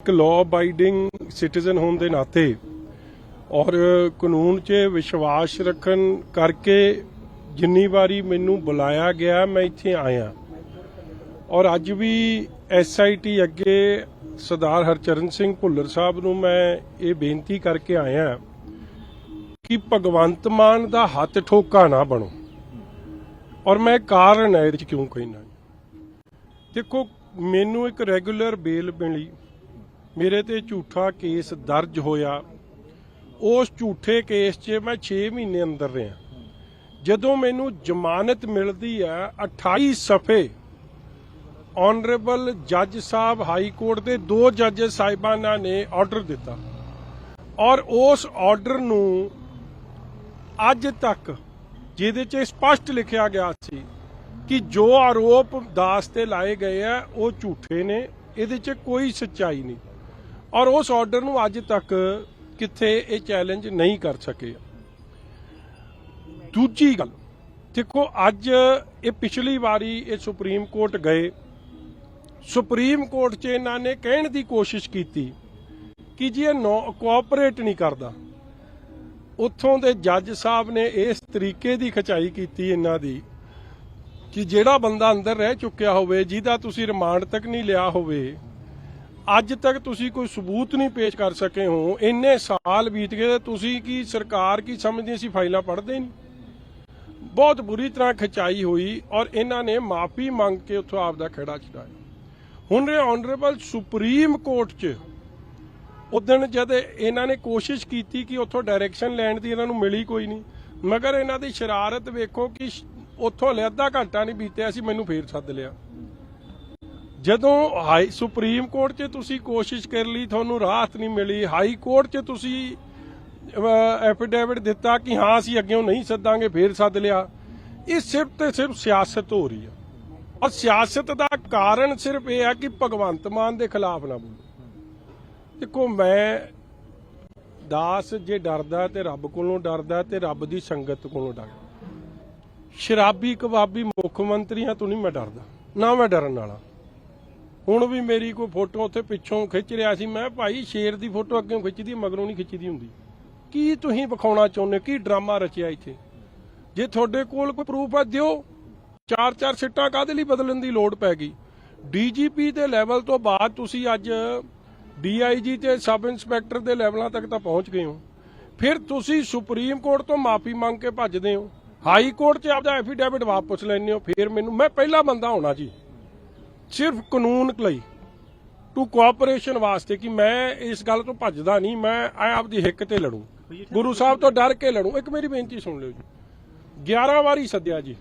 ਇੱਕ law abiding citizen ਹੋਣ ਦੇ ਨਾਤੇ ਔਰ ਕਾਨੂੰਨ 'ਚ ਵਿਸ਼ਵਾਸ ਰੱਖਣ ਕਰਕੇ ਜਿੰਨੀ ਵਾਰੀ ਮੈਨੂੰ ਬੁਲਾਇਆ ਗਿਆ, ਮੈਂ ਇੱਥੇ ਆਇਆ। ਔਰ ਅੱਜ ਵੀ ਐਸਆਈਟੀ ਅੱਗੇ ਸਰਦਾਰ ਹਰਚਰਨ ਸਿੰਘ ਭੁੱਲਰ ਸਾਹਿਬ ਨੂੰ ਮੈਂ ਇਹ ਬੇਨਤੀ ਕਰਕੇ ਆਇਆ ਕਿ ਭਗਵੰਤ ਮਾਨ ਦਾ ਹੱਥ ਠੋਕਾ ਨਾ ਬਣੋ। ਔਰ ਮੈਂ ਕਾਰਨ ਹੈ ਇਹ ਚ ਕਿਉਂ ਕਹਿਣਾ ਦੇਖੋ, ਮੈਨੂੰ ਇੱਕ ਰੈਗੂਲਰ ਬੇਲ ਮਿਲੀ। ਮੇਰੇ ਤੇ ਝੂਠਾ ਕੇਸ ਦਰਜ ਹੋਇਆ। ਉਸ ਝੂਠੇ ਕੇਸ 'ਚ ਮੈਂ 6 ਮਹੀਨੇ ਅੰਦਰ ਰਿਹਾ। ਜਦੋਂ ਮੈਨੂੰ ਜ਼ਮਾਨਤ ਮਿਲਦੀ ਹੈ 28 ਸਫੇ ਆਨਰੇਬਲ ਜੱਜ ਸਾਹਿਬ ਹਾਈ ਕੋਰਟ ਦੇ ਦੋ ਜੱਜ ਸਾਹਿਬਾਨਾਂ ਨੇ ਆਰਡਰ ਦਿੱਤਾ। ਔਰ ਉਸ ਆਰਡਰ ਨੂੰ ਅੱਜ ਤੱਕ ਜਿਹਦੇ 'ਚ ਸਪਸ਼ਟ ਲਿਖਿਆ ਗਿਆ ਸੀ ਕਿ ਜੋ ਆਰੋਪ ਦਾਸ ਤੇ ਲਾਏ ਗਏ ਆ, ਉਹ ਝੂਠੇ ਨੇ, ਇਹਦੇ 'ਚ ਕੋਈ ਸੱਚਾਈ ਨਹੀਂ। ਔਰ ਉਸ ਆਰਡਰ ਨੂੰ ਅੱਜ ਤੱਕ ਕਿੱਥੇ ਇਹ ਚੈਲੰਜ ਨਹੀਂ ਕਰ ਸਕੇ। ਦੂਜੀ ਗੱਲ, ਦੇਖੋ ਅੱਜ ਇਹ ਪਿਛਲੀ ਵਾਰੀ ਇਹ ਸੁਪਰੀਮ ਕੋਰਟ ਗਏ। ਸੁਪਰੀਮ ਕੋਰਟ 'ਚ ਇਹਨਾਂ ਨੇ ਕਹਿਣ ਦੀ ਕੋਸ਼ਿਸ਼ ਕੀਤੀ ਕਿ ਜੀ ਇਹ ਨੋ ਕੋਆਪਰੇਟ ਨਹੀਂ ਕਰਦਾ, ਉੱਥੋਂ ਦੇ ਜੱਜ ਸਾਹਿਬ ਨੇ ਇਸ ਤਰੀਕੇ ਦੀ ਖਚਾਈ ਕੀਤੀ ਇਹਨਾਂ ਦੀ ਕਿ ਜਿਹੜਾ ਬੰਦਾ ਅੰਦਰ ਰਹਿ ਚੁੱਕਿਆ ਹੋਵੇ, ਜਿਹਦਾ ਤੁਸੀਂ ਰਿਮਾਂਡ ਤੱਕ ਨਹੀਂ ਲਿਆ ਹੋਵੇ ਅੱਜ ਤੱਕ ਤੁਸੀਂ ਕੋਈ ਸਬੂਤ ਨਹੀਂ ਪੇਸ਼ ਕਰ ਸਕੇ ਹੋ। ਇੰਨੇ ਸਾਲ ਬੀਤ ਗਏ ਤੁਸੀਂ ਕੀ ਸਰਕਾਰ ਕੀ ਸਮਝਦੀ ਸੀ ਫਾਈਲਾਂ ਪੜ੍ਹਦੇ ਹੀ ਨਹੀਂ। ਬਹੁਤ ਬੁਰੀ ਤਰ੍ਹਾਂ ਖਚਾਈ ਹੋਈ ਔਰ ਇਹਨਾਂ ਨੇ ਮਾਫੀ ਮੰਗ ਕੇ ਉੱਥੋਂ ਆਪ ਦਾ ਖੇੜਾ ਛਡਾਇਆ। ਹੁਣ ਇਹ ਆਨਰੇਬਲ ਸੁਪਰੀਮ ਕੋਰਟ 'ਚ ਉਦਣ ਜਦ ਇਹਨਾਂ ਨੇ ਕੋਸ਼ਿਸ਼ ਕੀਤੀ ਕਿ ਉੱਥੋਂ ਡਾਇਰੈਕਸ਼ਨ ਲੈਣ ਦੀ ਇਹਨਾਂ ਨੂੰ ਮਿਲੀ ਕੋਈ ਨਹੀਂ, ਮਗਰ ਇਹਨਾਂ ਦੀ ਸ਼ਰਾਰਤ ਵੇਖੋ ਕਿ ਉੱਥੋਂ ਲੈ ਅੱਧਾ ਘੰਟਾ ਨਹੀਂ ਬੀਤਿਆ ਸੀ ਮੈਨੂੰ ਫੇਰ ਸੱਦ ਲਿਆ। ਜਦੋਂ ਹਾਈ ਸੁਪਰੀਮ ਕੋਰਟ 'ਚ ਤੁਸੀਂ ਕੋਸ਼ਿਸ਼ ਕਰ ਲਈ, ਤੁਹਾਨੂੰ ਰਾਹਤ ਨਹੀਂ ਮਿਲੀ, ਹਾਈ ਕੋਰਟ 'ਚ ਤੁਸੀਂ ਐਫੀਡੇਵਿਟ ਦਿੱਤਾ ਕਿ ਹਾਂ, ਅਸੀਂ ਅੱਗੇ ਨਹੀਂ ਸੱਦਾਂਗੇ, ਫੇਰ ਸੱਦ ਲਿਆ। ਇਹ ਸਿਰਫ ਤੇ ਸਿਰਫ ਸਿਆਸਤ ਹੋ ਰਹੀ ਹੈ ਔਰ ਸਿਆਸਤ ਦਾ ਕਾਰਨ ਸਿਰਫ ਇਹ ਹੈ ਕਿ ਭਗਵੰਤ ਮਾਨ ਦੇ ਖਿਲਾਫ ਨਾ ਬੋਲੋ। ਦੇਖੋ, ਮੈਂ ਦਾਸ ਜੇ ਡਰਦਾ ਤੇ ਰੱਬ ਕੋਲੋਂ ਡਰਦਾ ਤੇ ਰੱਬ ਦੀ ਸੰਗਤ ਕੋਲੋਂ ਡਰਦਾ। ਸ਼ਰਾਬੀ ਕਬਾਬੀ ਮੁੱਖ ਮੰਤਰੀਆਂ ਤੋਂ ਨਹੀਂ ਮੈਂ ਡਰਦਾ। ਨਾ ਮੈਂ ਡਰਨ ਵਾਲਾ। ਹੁਣ ਵੀ ਮੇਰੀ ਕੋਈ ਫੋਟੋ ਉੱਥੇ ਪਿੱਛੋਂ ਖਿੱਚ ਰਿਹਾ ਸੀ। ਮੈਂ ਭਾਈ ਸ਼ੇਰ ਦੀ ਫੋਟੋ ਅੱਗੇ ਖਿੱਚਦੀ, ਮਗਰੋਂ ਨਹੀਂ ਖਿੱਚਦੀ ਹੁੰਦੀ। ਕੀ ਤੁਸੀਂ ਵਿਖਾਉਣਾ ਚਾਹੁੰਦੇ? ਕੀ ਡਰਾਮਾ ਰਚਿਆ ਇੱਥੇ? ਜੇ ਤੁਹਾਡੇ ਕੋਲ ਕੋਈ ਪ੍ਰੂਫ ਹੈ ਦਿਓ। ਚਾਰ ਚਾਰ ਸਿੱਟਾਂ ਕਾਹਦੇ ਲਈ ਬਦਲਣ ਦੀ ਲੋੜ ਪੈ ਗਈ? ਡੀਜੀਪੀ ਦੇ ਲੈਵਲ ਤੋਂ ਬਾਅਦ ਤੁਸੀਂ ਅੱਜ ਡੀਆਈਜੀ ਤੇ ਸਬ ਇੰਸਪੈਕਟਰ ਦੇ ਲੈਵਲਾਂ ਤੱਕ ਤਾਂ ਪਹੁੰਚ ਗਏ ਹੋ। ਫਿਰ ਤੁਸੀਂ ਸੁਪਰੀਮ ਕੋਰਟ ਤੋਂ ਮਾਫੀ ਮੰਗ ਕੇ ਭੱਜਦੇ ਹੋ। ਹਾਈ ਕੋਰਟ 'ਚ ਆਪਦਾ ਐਫੀਡੇਵਿਟ ਵਾਪਸ ਲੈਂਦੇ ਹੋ। ਫਿਰ ਮੈਨੂੰ, ਮੈਂ ਪਹਿਲਾ ਬੰਦਾ ਹੋਣਾ ਜੀ। ਸਿਰਫ ਕਾਨੂੰਨ ਲਈ ਟੂ ਕੋਆਪਰੇਸ਼ਨ ਵਾਸਤੇ ਕਿ ਮੈਂ ਇਸ ਗੱਲ ਤੋਂ ਭੱਜਦਾ ਨਹੀਂ, ਮੈਂ ਆ ਆਪਦੀ ਹਿੱਕ ਤੇ ਲੜੂ। ਗੁਰੂ ਸਾਹਿਬ ਤੋਂ ਡਰ ਕੇ ਲੜੂ। ਇੱਕ ਮੇਰੀ ਬੇਨਤੀ ਸੁਣ ਲਿਓ ਜੀ। 11 ਵਾਰੀ ਸੱਦਿਆ ਜੀ।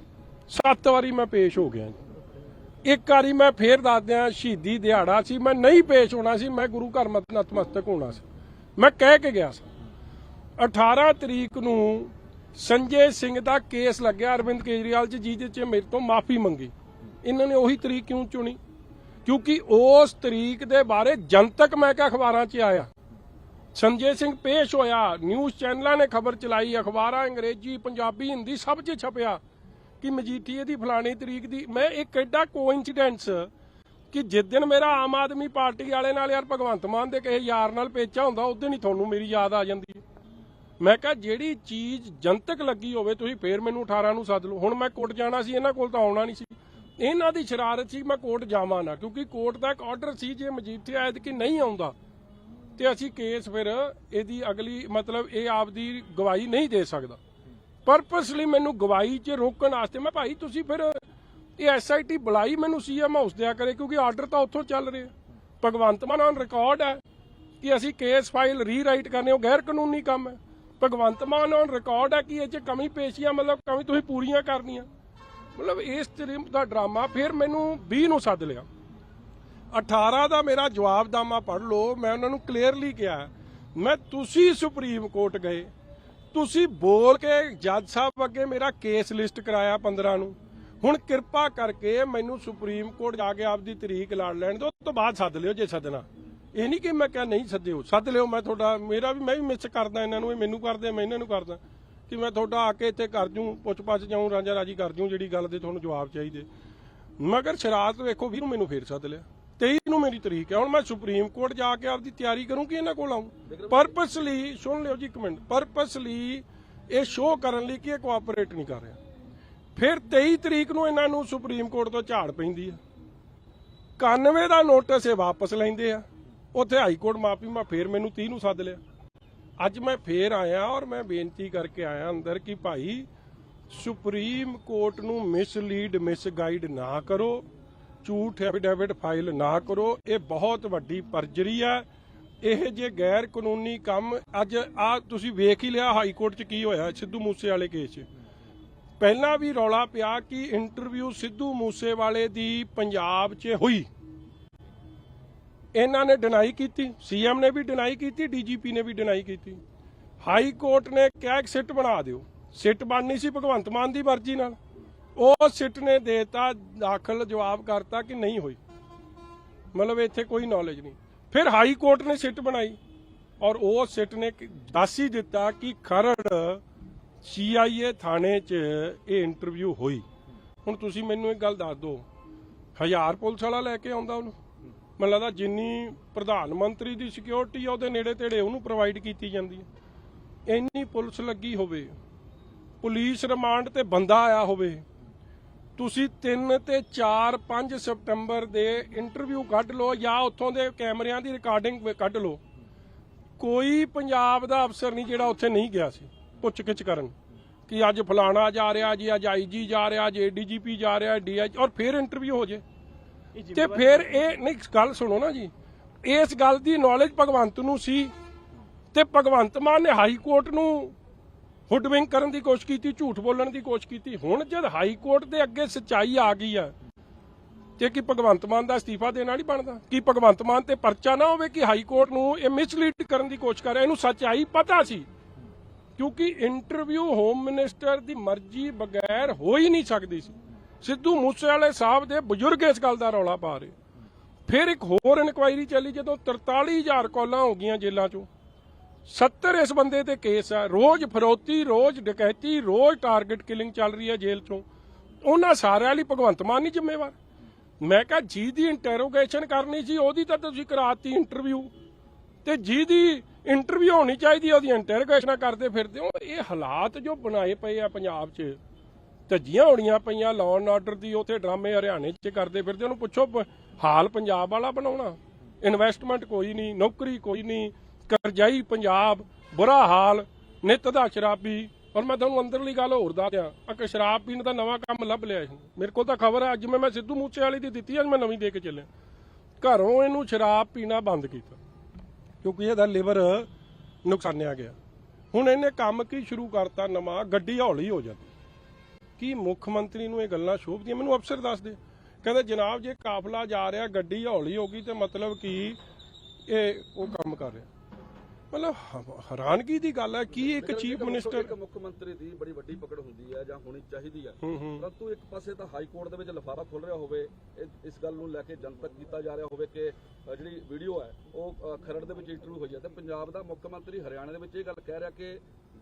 7 ਵਾਰੀ ਮੈਂ ਪੇਸ਼ ਹੋ ਗਿਆ ਜੀ। ਇੱਕ ਵਾਰੀ ਮੈਂ ਫੇਰ ਦੱਸਦਿਆਂ ਸ਼ਹੀਦੀ ਦਿਹਾੜਾ ਸੀ। ਮੈਂ ਨਹੀਂ ਪੇਸ਼ ਹੋਣਾ ਸੀ, ਮੈਂ ਗੁਰੂ ਘਰ ਨਤਮਸਤਕ ਹੋਣਾ ਸੀ। ਮੈਂ ਕਹਿ ਕੇ ਗਿਆ ਸੀ। 18 ਤਰੀਕ ਨੂੰ ਸੰਜੇ ਸਿੰਘ ਦਾ ਕੇਸ ਲੱਗਿਆ। ਅਰਵਿੰਦ ਕੇਜਰੀਵਾਲ ਜੀ, ਜਿਹਦੇ 'ਚ ਮੇਰੇ ਤੋਂ ਮਾਫੀ ਮੰਗੀ। ਇਹਨਾਂ ਨੇ ਉਹੀ ਤਰੀਕ ਕਿਉਂ ਚੁਣੀ? ਕਿਉਂਕਿ ਉਸ ਤਰੀਕ ਦੇ ਬਾਰੇ ਜਨਤਕ ਮੈਂ ਕਿਹਾ ਅਖਬਾਰਾਂ 'ਚ ਆਇਆ। ਸੰਜੇ ਸਿੰਘ ਪੇਸ਼ ਹੋਇਆ, ਨਿਊਜ਼ ਚੈਨਲਾਂ ਨੇ ਖਬਰ ਚਲਾਈ, ਅਖਬਾਰਾਂ, ਅੰਗਰੇਜ਼ੀ, ਪੰਜਾਬੀ, ਹਿੰਦੀ ਸਭ 'ਚ ਛਪਿਆ ਕਿ ਮਜੀਠੀਏ ਦੀ ਫਲਾਣੀ ਤਰੀਕ ਦੀ, ਮੈਂ ਇਹ ਐਡਾ ਕੋਇਨਸੀਡੈਂਸ ਕਿ ਜਿਸ ਦਿਨ ਮੇਰਾ ਆਮ ਆਦਮੀ ਪਾਰਟੀ ਵਾਲੇ ਨਾਲ ਯਾਰ ਭਗਵੰਤ ਮਾਨ ਦੇ ਕਿਸੇ ਯਾਰ ਨਾਲ ਪੇਚਾ ਹੁੰਦਾ, ਉਸ ਦਿਨ ਹੀ ਤੁਹਾਨੂੰ ਮੇਰੀ ਯਾਦ ਆ ਜਾਂਦੀ ਹੈ। ਮੈਂ ਕਿਹਾ, ਜਿਹੜੀ ਚੀਜ਼ ਜਨਤਕ ਲੱਗੀ ਹੋਵੇ, ਤੁਸੀਂ ਫੇਰ ਮੈਨੂੰ 18 ਨੂੰ ਸੱਦ ਲਓ। ਹੁਣ ਮੈਂ ਕੋਰਟ ਜਾਣਾ ਸੀ, ਇਹਨਾਂ ਕੋਲ ਤਾਂ ਆਉਣਾ ਨਹੀਂ ਸੀ। ਇਹਨਾਂ ਦੀ ਸ਼ਰਾਰਤ ਸੀ ਮੈਂ ਕੋਰਟ ਜਾਵਾਂ ਨਾ, ਕਿਉਂਕਿ ਕੋਰਟ ਦਾ ਇੱਕ ਆਰਡਰ ਸੀ ਜੇ ਮਜੀਠੀਆ ਆਇਦ ਕਿ ਨਹੀਂ ਆਉਂਦਾ। ਤੇ ਅਸੀਂ ਕੇਸ ਫਿਰ ਇਹਦੀ ਅਗਲੀ ਮਤਲਬ ਇਹ ਆਪਦੀ ਗਵਾਹੀ ਨਹੀਂ ਦੇ ਸਕਦਾ। ਪਰਪਸਲੀ ਮੈਨੂੰ ਗਵਾਹੀ 'ਚ ਰੋਕਣ ਵਾਸਤੇ ਮੈਂ ਭਾਈ ਤੁਸੀਂ ਫਿਰ ਇਹ ਐਸਆਈਟੀ ਬੁਲਾਈ ਮੈਨੂੰ ਸੀਐਮ ਹਾਊਸ ਦਿਆ ਕਰੇ, ਕਿਉਂਕਿ ਆਰਡਰ ਤਾਂ ਉੱਥੋਂ ਚੱਲ ਰਿਹਾ ਭਗਵੰਤ ਮਾਨ ਔਨ ਰਿਕਾਰਡ ਹੈ ਕਿ ਅਸੀਂ ਕੇਸ ਫਾਈਲ ਰੀਰਾਈਟ ਕਰਨੇ, ਉਹ ਗੈਰ ਕਾਨੂੰਨੀ ਕੰਮ ਹੈ। ਭਗਵੰਤ ਮਾਨ ਔਨ ਰਿਕਾਰਡ ਹੈ ਕਿ ਇਹ 'ਚ ਕਮੀ ਪੇਸ਼ੀਆਂ, ਮਤਲਬ ਕਮੀ ਤੁਸੀਂ ਪੂਰੀਆਂ ਕਰਨੀਆਂ। ਮਤਲਬ ਇਸ ਤਰੀਕ ਦਾ ਡਰਾਮਾ ਫਿਰ ਮੈਨੂੰ 20 ਨੂੰ ਸੱਦ ਲਿਆ। 18 ਦਾ ਮੇਰਾ ਜਵਾਬਨਾਮਾ ਪੜ੍ਹ ਲਓ, ਮੈਂ ਉਹਨਾਂ ਨੂੰ ਕਲੀਅਰਲੀ ਕਿਹਾ, ਮੈਂ ਤੁਸੀਂ ਸੁਪਰੀਮ ਕੋਰਟ ਗਏ, ਤੁਸੀਂ ਬੋਲ ਕੇ ਜੱਜ ਸਾਹਿਬ ਅੱਗੇ ਮੇਰਾ ਕੇਸ ਲਿਸਟ ਕਰਾਇਆ 15 ਨੂੰ। ਹੁਣ ਕਿਰਪਾ ਕਰਕੇ ਮੈਨੂੰ ਸੁਪਰੀਮ ਕੋਰਟ ਜਾ ਕੇ ਆਪਦੀ ਤਰੀਕ ਲੜ ਲੈਣ ਦਿਓ ਤੋਂ ਬਾਅਦ ਸੱਦ ਲਿਓ ਜੇ ਸੱਦਣਾ। ਇਹ ਨਹੀਂ ਕਿ ਮੈਂ ਕਿਹਾ ਨਹੀਂ ਸੱਦਿਓ, ਸੱਦ ਲਿਓ ਮੈਂ ਤੁਹਾਡਾ, ਮੇਰਾ ਵੀ, ਮੈਂ ਵੀ ਮਿਸ ਕਰਦਾ ਇਹਨਾਂ ਨੂੰ, ਇਹ ਮੈਨੂੰ ਕਰਦੇ ਮੈਂ ਇਹਨਾਂ ਨੂੰ ਕਰਦਾ। ਕਿ ਮੈਂ ਤੁਹਾਡਾ ਆ ਕੇ ਇੱਥੇ ਕਰ ਜੂੰ ਪੁੱਛ ਪੱਛ ਜਾਊਂ ਰਾਂਝਾ ਰਾਜੀ ਕਰ ਜੂੰ, ਜਿਹੜੀ ਗੱਲ ਦੇ ਤੁਹਾਨੂੰ ਜਵਾਬ ਚਾਹੀਦੇ। ਮਗਰ ਸ਼ਰਾਰਤ ਵੇਖੋ ਵੀ ਮੈਨੂੰ ਫੇਰ ਸੱਦ ਲਿਆ। 23 ਨੂੰ ਮੇਰੀ ਤਰੀਕ ਹੈ, ਹੁਣ ਮੈਂ ਸੁਪਰੀਮ ਕੋਰਟ ਜਾ ਕੇ ਆਪਦੀ ਤਿਆਰੀ ਕਰੂੰ ਕਿ ਇਹਨਾਂ ਕੋਲ ਆਉਂ ਪਰਪਸਲੀ ਸੁਣ ਲਿਓ ਜੀ ਇੱਕ ਮਿੰਟ ਪਰਪਸਲੀ ਇਹ ਸ਼ੋਅ ਕਰਨ ਲਈ ਕਿ ਇਹ ਕੋਆਪਰੇਟ ਨਹੀਂ ਕਰ ਰਿਹਾ। ਫਿਰ 23 ਤਰੀਕ ਨੂੰ ਇਹਨਾਂ ਨੂੰ ਸੁਪਰੀਮ ਕੋਰਟ ਤੋਂ ਝਾੜ ਪੈਂਦੀ ਆ 91 ਦਾ ਨੋਟਿਸ ਇਹ ਵਾਪਸ ਲੈਂਦੇ ਆ। ਉੱਥੇ ਹਾਈ ਕੋਰਟ ਮਾਫੀ ਮੈਂ ਫੇਰ ਮੈਨੂੰ 30 ਨੂੰ ਸੱਦ ਲਿਆ। ਅੱਜ ਮੈਂ ਫੇਰ ਆਇਆ ਔਰ ਮੈਂ ਬੇਨਤੀ ਕਰਕੇ ਆਇਆ ਅੰਦਰ ਕਿ ਭਾਈ ਸੁਪਰੀਮ ਕੋਰਟ ਨੂੰ ਮਿਸਲੀਡ ਮਿਸਗਾਈਡ ਨਾ ਕਰੋ, ਝੂਠ ਐਫੀਡੇਵਿਟ ਫਾਈਲ ਨਾ ਕਰੋ, ਇਹ ਬਹੁਤ ਵੱਡੀ ਪਰਜਰੀ ਹੈ ਇਹ ਜੇ ਗੈਰ ਕਾਨੂੰਨੀ ਕੰਮ, ਅੱਜ ਆ ਤੁਸੀਂ ਵੇਖ ਹੀ ਲਿਆ ਹਾਈ ਕੋਰਟ 'ਚ ਕੀ ਹੋਇਆ, ਸਿੱਧੂ ਮੂਸੇ ਵਾਲੇ ਕੇਸ 'ਚ। ਪਹਿਲਾਂ ਵੀ ਰੌਲਾ ਪਿਆ ਕਿ ਇੰਟਰਵਿਊ ਸਿੱਧੂ ਮੂਸੇ ਵਾਲੇ ਦੀ ਪੰਜਾਬ 'ਚ ਹੋਈ। ਇਹਨਾਂ ਨੇ ਡਿਨਾਈ ਕੀਤੀ ਸੀਐਮ ਨੇ ਵੀ ਡਿਨਾਈ ਕੀਤੀ ਡੀਜੀਪੀ ਨੇ ਵੀ ਡਿਨਾਈ ਕੀਤੀ। ਹਾਈ ਕੋਰਟ ਨੇ ਕਿਹਾ ਕਿ ਸਿੱਟ ਬਣਾ ਦਿਓ। ਸਿੱਟ ਬਣਨੀ ਸੀ ਭਗਵੰਤ ਮਾਨ ਦੀ ਮਰਜ਼ੀ ਨਾਲ। ਉਹ ਸਿੱਟ ਨੇ ਦੇਤਾ, ਦਾਖਲ ਜਵਾਬ ਕਰਤਾ ਕਿ ਨਹੀਂ ਹੋਈ। ਮਤਲਬ ਇੱਥੇ ਕੋਈ ਨੌਲੇਜ ਨਹੀਂ। ਫਿਰ ਹਾਈ ਕੋਰਟ ਨੇ ਸਿੱਟ ਬਣਾਈ। ਔਰ ਉਹ ਸਿੱਟ ਨੇ ਦੱਸ ਹੀ ਦਿੱਤਾ ਕਿ ਖਰੜ ਸੀਆਈਏ ਥਾਣੇ 'ਚ ਇਹ ਇੰਟਰਵਿਊ ਹੋਈ। ਹੁਣ ਤੁਸੀਂ ਮੈਨੂੰ ਇੱਕ ਗੱਲ ਦੱਸ ਦਿਓ। ਹਜ਼ਾਰ ਪੁਲਿਸ ਵਾਲਾ ਲੈ ਕੇ ਆਉਂਦਾ ਉਹਨੂੰ? ਮੈਨੂੰ ਲੱਗਦਾ ਜਿੰਨੀ ਪ੍ਰਧਾਨ ਮੰਤਰੀ ਦੀ ਸਿਕਿਉਰਿਟੀ ਆ, ਉਹਦੇ ਨੇੜੇ ਤੇੜੇ ਉਹਨੂੰ ਪ੍ਰੋਵਾਈਡ ਕੀਤੀ ਜਾਂਦੀ ਹੈ। ਇੰਨੀ ਪੁਲਿਸ ਲੱਗੀ ਹੋਵੇ, ਪੁਲਿਸ ਰਿਮਾਂਡ ਤੇ ਬੰਦਾ ਆਇਆ ਹੋਵੇ, ਤੁਸੀਂ 3 ਤੇ 4 5 ਸਪਟੈਂਬਰ ਦੇ ਇੰਟਰਵਿਊ ਕੱਢ ਲਓ ਜਾਂ ਉੱਥੋਂ ਦੇ ਕੈਮਰਿਆਂ ਦੀ ਰਿਕਾਰਡਿੰਗ ਕੱਢ ਲਓ। ਕੋਈ ਪੰਜਾਬ ਦਾ ਅਫਸਰ ਨਹੀਂ ਜਿਹੜਾ ਉੱਥੇ ਨਹੀਂ ਗਿਆ ਸੀ, ਪੁੱਛਗਿੱਛ ਕਰਨ ਕਿ ਅੱਜ ਫਲਾਣਾ ਜਾ ਰਿਹਾ ਜੀ ਅੱਜ ਆਈਜੀ ਜਾ ਰਿਹਾ ਜੀ ਏਡੀਜੀਪੀ ਜਾ ਰਿਹਾ ਡੀਆਈ ਔਰ ਫਿਰ ਇੰਟਰਵਿਊ ਹੋ ਜੇ। ਤੇ ਫਿਰ ਇਹ ਨਹੀਂ ਗੱਲ ਸੁਣੋ ਨਾ ਜੀ। ਇਸ ਗੱਲ ਦੀ ਨੌਲੇਜ ਭਗਵੰਤ ਨੂੰ ਸੀ ਤੇ ਭਗਵੰਤ ਮਾਨ ਨੇ ਹਾਈ ਕੋਰਟ ਨੂੰ ਹੁੱਡਵਿੰਗ ਕਰਨ ਦੀ ਕੋਸ਼ਿਸ਼ ਕੀਤੀ ਝੂਠ ਬੋਲਣ ਦੀ ਕੋਸ਼ਿਸ਼ ਕੀਤੀ। ਹੁਣ ਜਦ ਹਾਈ ਕੋਰਟ ਦੇ ਅੱਗੇ ਸੱਚਾਈ ਆ ਗਈ ਆ ਤੇ ਕੀ ਭਗਵੰਤ ਮਾਨ ਦਾ ਅਸਤੀਫਾ ਦੇਣਾ ਨਹੀਂ ਬਣਦਾ? ਕੀ ਭਗਵੰਤ ਮਾਨ ਤੇ ਪਰਚਾ ਨਾ ਹੋਵੇ ਕਿ ਹਾਈ ਕੋਰਟ ਨੂੰ ਇਹ ਮਿਸਲੀਡ ਕਰਨ ਦੀ ਕੋਸ਼ਿਸ਼ ਕਰ ਰਿਹਾ? ਇਹਨੂੰ ਸੱਚਾਈ ਪਤਾ ਸੀ। ਕਿਉਂਕਿ ਇੰਟਰਵਿਊ ਹੋਮ ਮਿਨਿਸਟਰ ਦੀ ਮਰਜ਼ੀ ਬਗੈਰ ਹੋ ਹੀ ਨਹੀਂ ਸਕਦੀ ਸੀ। ਸਿੱਧੂ ਮੂਸੇਵਾਲੇ ਸਾਹਿਬ ਦੇ ਬਜ਼ੁਰਗ ਇਸ ਗੱਲ ਦਾ ਰੌਲਾ ਪਾ ਰਹੇ। ਫਿਰ ਇੱਕ ਹੋਰ ਇਨਕੁਆਇਰੀ ਚੱਲੀ ਜਦੋਂ 43000 ਕਾਲਾਂ ਹੋ ਗਈਆਂ ਜੇਲ੍ਹਾਂ 'ਚੋਂ। 70 ਇਸ ਬੰਦੇ ਤੇ ਕੇਸ ਆ। ਰੋਜ਼ ਫਰੋਤੀ, ਰੋਜ਼ ਡਕੈਤੀ, ਰੋਜ਼ ਟਾਰਗੇਟ ਕਿਲਿੰਗ ਚੱਲ ਰਹੀ ਹੈ ਜੇਲ੍ਹ 'ਚੋਂ। ਉਹਨਾਂ ਸਾਰਿਆਂ ਲਈ ਭਗਵੰਤ ਮਾਨ ਨਹੀਂ ਜ਼ਿੰਮੇਵਾਰ। ਮੈਂ ਕਿਹਾ, ਜੀ ਦੀ ਇੰਟਰੋਗੇਸ਼ਨ ਕਰਨੀ ਸੀ, ਉਹਦੀ ਤਾਂ ਤੁਸੀਂ ਕਰਾਤੀ ਇੰਟਰਵਿਊ ਤੇ ਜਿਹਦੀ ਇੰਟਰਵਿਊ ਹੋਣੀ ਚਾਹੀਦੀ ਉਹਦੀ ਇੰਟਰੋਗੇਸ਼ਨਾਂ ਕਰਦੇ ਫਿਰਦੇ ਹੋ। ਇਹ ਹਾਲਾਤ ਜੋ ਬਣਾਏ ਪਏ ਆ ਪੰਜਾਬ 'ਚ ਧੱਜੀਆਂ ਹੋਣੀਆਂ ਪਈਆਂ ਲਾਅ ਐਂਡ ਆਰਡਰ ਦੀ, ਉੱਥੇ ਡਰਾਮੇ ਹਰਿਆਣੇ 'ਚ ਕਰਦੇ ਫਿਰਦੇ, ਉਹਨੂੰ ਪੁੱਛੋ ਹਾਲ ਪੰਜਾਬ ਵਾਲਾ ਬਣਾਉਣਾ। ਇਨਵੈਸਟਮੈਂਟ ਕੋਈ ਨਹੀਂ, ਨੌਕਰੀ ਕੋਈ ਨਹੀਂ, ਕਰਜ਼ਾਈ ਪੰਜਾਬ, ਬੁਰਾ ਹਾਲ, ਨਿਤ ਦਾ ਸ਼ਰਾਬੀ। ਔਰ ਮੈਂ ਤੁਹਾਨੂੰ ਅੰਦਰਲੀ ਗੱਲ ਹੋਰ ਦੱਸਿਆ ਆ ਸ਼ਰਾਬ ਪੀਣ ਦਾ ਨਵਾਂ ਕੰਮ ਲੱਭ ਲਿਆ ਇਹਨੂੰ। ਮੇਰੇ ਕੋਲ ਤਾਂ ਖਬਰ ਹੈ, ਅੱਜ ਮੈਂ ਮੈਂ ਸਿੱਧੂ ਮੂਸੇ ਵਾਲੀ ਦੀ ਦਿੱਤੀ, ਅੱਜ ਮੈਂ ਨਵੀਂ ਦੇ ਕੇ ਚੱਲਿਆ। ਘਰੋਂ ਇਹਨੂੰ ਸ਼ਰਾਬ ਪੀਣਾ ਬੰਦ ਕੀਤਾ, ਕਿਉਂਕਿ ਇਹਦਾ ਲਿਵਰ ਨੁਕਸਾਨਿਆ ਗਿਆ। ਹੁਣ ਇਹਨੇ ਕੰਮ ਕੀ ਸ਼ੁਰੂ ਕਰਤਾ ਨਵਾਂ, ਗੱਡੀ ਹੌਲੀ ਹੋ ਜਾਂਦੀ। ਕੀ ਮੁੱਖ ਮੰਤਰੀ ਨੂੰ ਇਹ ਗੱਲਾਂ ਸ਼ੋਭਦੀਆਂ? ਮੈਨੂੰ ਅਫਸਰ ਦੱਸ ਦੇ। ਕਹਿੰਦੇ ਜਨਾਬ ਜੇ ਕਾਫਲਾ ਜਾ ਰਿਹਾ ਗੱਡੀ ਹੌਲੀ ਹੋ ਗਈ ਤੇ ਮਤਲਬ ਕੀ ਇਹ ਉਹ ਕੰਮ ਕਰ ਰਿਹਾ? ਮਤਲਬ ਹੈਰਾਨਗੀ ਦੀ ਗੱਲ ਹੈ। ਕੀ ਇੱਕ ਚੀਫ ਮਿਨਿਸਟਰ ਇੱਕ ਮੁੱਖ ਮੰਤਰੀ ਦੀ ਬੜੀ ਵੱਡੀ ਪਕੜ ਹੁੰਦੀ ਹੈ ਜਾਂ ਹੋਣੀ ਚਾਹੀਦੀ ਹੈ। ਪਰੰਤੂ ਇੱਕ ਪਾਸੇ ਤਾਂ ਹਾਈ ਕੋਰਟ ਦੇ ਵਿੱਚ ਲਫਾਫਾ ਖੁੱਲ ਰਿਹਾ ਹੋਵੇ ਇਸ ਗੱਲ ਨੂੰ ਲੈ ਕੇ ਜਨਤਕ ਕੀਤਾ ਜਾ ਰਿਹਾ ਹੋਵੇ ਕਿ ਜਿਹੜੀ ਵੀਡੀਓ ਹੈ ਉਹ ਖਰੜ ਦੇ ਵਿੱਚ ਇੰਟਰਵਿਊ ਹੋਈ ਹੈ। ਤੇ ਪੰਜਾਬ ਦਾ ਮੁੱਖ ਮੰਤਰੀ ਹਰਿਆਣਾ ਦੇ ਵਿੱਚ ਇਹ ਗੱਲ ਕਹਿ ਰਿਹਾ ਕਿ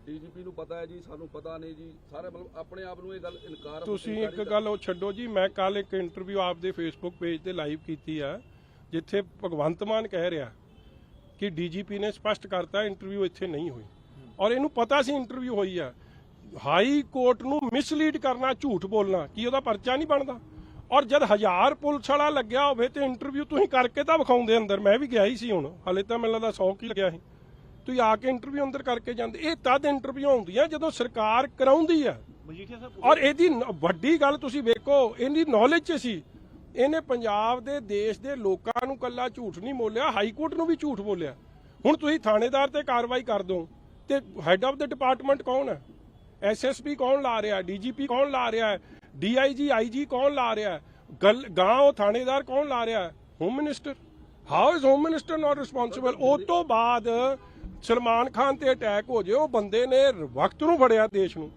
ਡੀਜੀਪੀ ਨੂੰ ਪਤਾ ਹੈ ਜੀ ਸਾਨੂੰ ਪਤਾ ਨਹੀਂ ਜੀ। ਸਾਰੇ ਮਤਲਬ ਆਪਣੇ ਆਪ ਨੂੰ ਇਹ ਗੱਲ ਇਨਕਾਰ ਤੁਸੀਂ ਇੱਕ ਗੱਲ ਉਹ ਛੱਡੋ ਜੀ ਮੈਂ ਕੱਲ ਇੱਕ ਇੰਟਰਵਿਊ ਆਪਦੇ ਫੇਸਬੁੱਕ ਪੇਜ ਤੇ ਲਾਈਵ ਕੀਤੀ ਆ ਜਿੱਥੇ ਭਗਵੰਤ ਮਾਨ ਕਹਿ ਰਿਹਾ ਕਿ ਡੀਜੀਪੀ ਨੇ ਸਪਸ਼ਟ ਕਰਤਾ ਇੰਟਰਵਿਊ ਇੱਥੇ ਨਹੀਂ ਹੋਈ। ਔਰ ਇਹਨੂੰ ਪਤਾ ਸੀ ਇੰਟਰਵਿਊ ਹੋਈ ਆ। ਹਾਈ ਕੋਰਟ ਨੂੰ ਮਿਸਲੀਡ ਕਰਨਾ ਝੂਠ ਬੋਲਣਾ ਕੀ ਉਹਦਾ ਪਰਚਾ ਨਹੀਂ ਬਣਦਾ? ਔਰ ਜਦ ਹਜ਼ਾਰ ਪੁਲਿਸ ਵਾਲਾ ਲੱਗਿਆ ਹੋਵੇ ਤੇ ਇੰਟਰਵਿਊ ਤੁਸੀਂ ਕਰਕੇ ਤਾਂ ਵਿਖਾਉਂਦੇ ਅੰਦਰ। ਮੈਂ ਵੀ ਗਿਆ ਹੀ ਸੀ ਹੁਣ। ਹਲੇ ਤਾਂ ਮੈਨੂੰ ਲੱਗਦਾ 100 ਕੀ ਲੱਗਿਆ ਸੀ। ਤੁਸੀਂ ਆ ਕੇ ਇੰਟਰਵਿਊ ਅੰਦਰ ਕਰਕੇ ਜਾਂਦੇ ਇਹ ਤਦ ਇੰਟਰਵਿਊ ਹੁੰਦੀਆਂ ਜਦੋਂ ਸਰਕਾਰ ਕਰਾਉਂਦੀ ਆ ਔਰ ਇਹਦੀ ਵੱਡੀ ਗੱਲ ਤੁਸੀਂ ਵੇਖੋ ਇਹਦੀ ਨੌਲੇਜ ਚ ਸੀ। ਇਹਨੇ ਪੰਜਾਬ ਦੇ ਦੇਸ਼ ਦੇ ਲੋਕਾਂ ਨੂੰ ਕੱਲਾ ਝੂਠ ਨਹੀਂ ਬੋਲਿਆ ਹਾਈ ਕੋਰਟ ਨੂੰ ਵੀ ਝੂਠ ਬੋਲਿਆ। ਹੁਣ ਤੁਸੀਂ ਥਾਣੇਦਾਰ ਤੇ ਕਾਰਵਾਈ ਕਰ ਦੋ ਤੇ ਹੈੱਡ ਆਫ ਦ ਡਿਪਾਰਟਮੈਂਟ ਕੌਣ ਹੈ? ਐਸਐਸਪੀ ਕੌਣ ਲਾ ਰਿਹਾ ਡੀਜੀਪੀ ਕੌਣ ਲਾ ਰਿਹਾ ਹੈ? ਡੀਆਈਜੀ ਆਈਜੀ ਕੌਣ ਲਾ ਰਿਹਾ ਗੱਲ ਗਾਂ ਉਹ ਥਾਣੇਦਾਰ ਕੌਣ ਲਾ ਰਿਹਾ home minister how is home minister not responsible ਉਹ ਤੋਂ ਬਾਅਦ ਸਲਮਾਨ ਖਾਨ ਤੇ ਅਟੈਕ ਹੋ ਜੇ ਉਹ ਬੰਦੇ ਨੇ ਵਕਤ ਨੂੰ ਫੜਿਆ ਦੇਸ਼ ਨੂੰ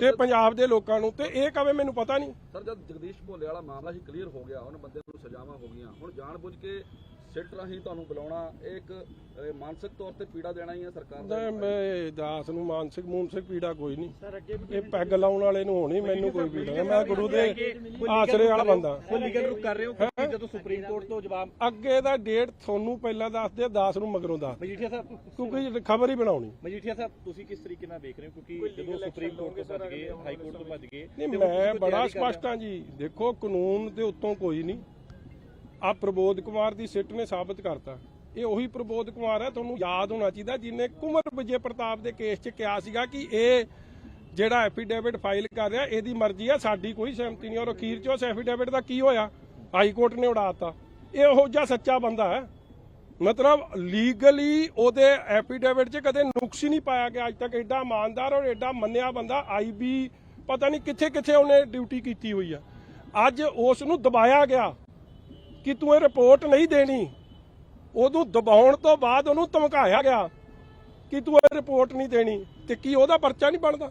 ਤੇ ਪੰਜਾਬ ਦੇ ਲੋਕਾਂ ਨੂੰ ਤੇ ਇਹ ਕਵੇ ਮੈਨੂੰ ਪਤਾ ਨਹੀਂ। ਸਰ ਜਦ ਜਗਦੀਸ਼ ਭੋਲੇ ਵਾਲਾ ਮਾਮਲਾ ਹੀ ਕਲੀਅਰ ਹੋ ਗਿਆ ਉਹਨਾਂ ਬੰਦੇ ਨੂੰ ਸਜ਼ਾਵਾਂ ਹੋ ਗਈਆਂ ਹੁਣ ਜਾਣਬੁੱਝ ਕੇ ਸਿੱਟ ਰਾਹੀਂ ਤੁਹਾਨੂੰ ਬੁਲਾਉਣਾ ਇਹ ਇੱਕ ਮਾਨਸਿਕ ਤੌਰ ਤੇ ਪੀੜਾ ਦੇਣਾ ਹੀ ਹੈ ਸਰਕਾਰ ਦਾ। ਨਹੀਂ ਮੈਂ ਦਾਸ ਨੂੰ ਮਾਨਸਿਕ ਮੂਨਸਿਕ ਪੀੜਾ ਕੋਈ ਨਹੀਂ। ਇਹ ਪੈਗ ਲਾਉਣ ਵਾਲੇ ਨੂੰ ਹੋਣੀ ਮੈਨੂੰ ਕੋਈ ਪੀੜਾ ਨਹੀਂ। ਮੈਂ ਗੁਰੂ ਦੇ ਆਸਰੇ ਵਾਲਾ ਬੰਦਾ। ਕੋਈ ਲੀਗਲ ਰੁਕ ਕਰ ਰਹੇ ਹੋ? ਕਿਉਂਕਿ ਜਦੋਂ ਸੁਪਰੀਮ ਕੋਰਟ ਤੋਂ ਜਵਾਬ ਅੱਗੇ ਦਾ ਡੇਟ ਤੁਹਾਨੂੰ ਪਹਿਲਾਂ ਦੱਸਦੇ ਦਾਸ ਨੂੰ ਮਗਰੋਂ ਦੱਸ ਮਜੀਠੀਆ ਸਾਹਿਬ ਕਿਉਂਕਿ ਖਬਰ ਹੀ ਬਣਾਉਣੀ। ਮਜੀਠੀਆ ਸਾਹਿਬ ਤੁਸੀਂ ਕਿਸ ਤਰੀਕੇ ਨਾਲ ਦੇਖ ਰਹੇ ਹੋ? ਕਿਉਂਕਿ ਜਦੋਂ ਸੁਪਰੀਮ ਕੋਰਟ ਤੋਂ ਭੱਜ ਗਏ ਹਾਈ ਕੋਰਟ ਤੋਂ ਭੱਜ ਗਏ ਨਹੀਂ ਤੇ ਹੁਣ ਮੈਂ ਬੜਾ ਤਿਆਰੀ ਕਰ ਰਹੇ ਹੋ। ਸਪਸ਼ਟ ਹਾਂ ਜੀ। ਦੇਖੋ ਕਾਨੂੰਨ ਦੇ ਉੱਤੋਂ ਕੋਈ ਨਹੀਂ। ਆ ਪ੍ਰਬੋਧ ਕੁਮਾਰ ਦੀ ਸਿੱਟ ਨੇ ਸਾਬਤ ਕਰਤਾ। ਇਹ ਉਹੀ ਪ੍ਰਬੋਧ ਕੁਮਾਰ ਹੈ, ਤੁਹਾਨੂੰ ਯਾਦ ਹੋਣਾ ਚਾਹੀਦਾ ਜਿਹਨੇ ਕੁਮਰ ਵਿਜੇ ਪ੍ਰਤਾਪ ਦੇ ਕੇਸ 'ਚ ਕਿਹਾ ਸੀਗਾ ਕਿ ਇਹ ਜਿਹੜਾ ਐਫੀਡੇਵਿਟ ਫਾਈਲ ਕਰ ਰਿਹਾ, ਇਹਦੀ ਮਰਜ਼ੀ ਹੈ, ਸਾਡੀ ਕੋਈ ਸਹਿਮਤੀ ਨਹੀਂ, ਔਰ ਅਖੀਰ 'ਚ ਉਸ ਐਫੀਡੇਵਿਟ ਦਾ ਕੀ ਹੋਇਆ? ਹਾਈ ਕੋਰਟ ਨੇ ਉਡਾਤਾ ਇਹ ਉਹੋ ਜਿਹਾ ਸੱਚਾ ਬੰਦਾ ਹੈ। ਮਤਲਬ ਲੀਗਲੀ ਉਹਦੇ ਐਫੀਡੇਵਿਟ 'ਚ ਕਦੇ ਨੁਕਸ ਹੀ ਨਹੀਂ ਪਾਇਆ ਗਿਆ, ਅੱਜ ਤੱਕ ਐਡਾ ਇਮਾਨਦਾਰ ਔਰ ਐਡਾ ਮੰਨਿਆ ਬੰਦਾ ਆਈਬੀ ਪਤਾ ਨਹੀਂ ਕਿੱਥੇ ਕਿੱਥੇ ਉਹਨੇ ਡਿਊਟੀ ਕੀਤੀ ਹੋਈ ਆ। ਅੱਜ ਉਸ ਨੂੰ ਦਬਾਇਆ ਗਿਆ। ਕਿ ਤੂੰ ਇਹ ਰਿਪੋਰਟ ਨਹੀਂ ਦੇਣੀ? ਉਹਨੂੰ ਦਬਾਉਣ ਤੋਂ ਬਾਅਦ ਉਹਨੂੰ ਧਮਕਾਇਆ ਗਿਆ ਕਿ ਤੂੰ ਇਹ ਰਿਪੋਰਟ ਨਹੀਂ ਦੇਣੀ ਤੇ ਕੀ ਉਹਦਾ ਪਰਚਾ ਨਹੀਂ ਬਣਦਾ?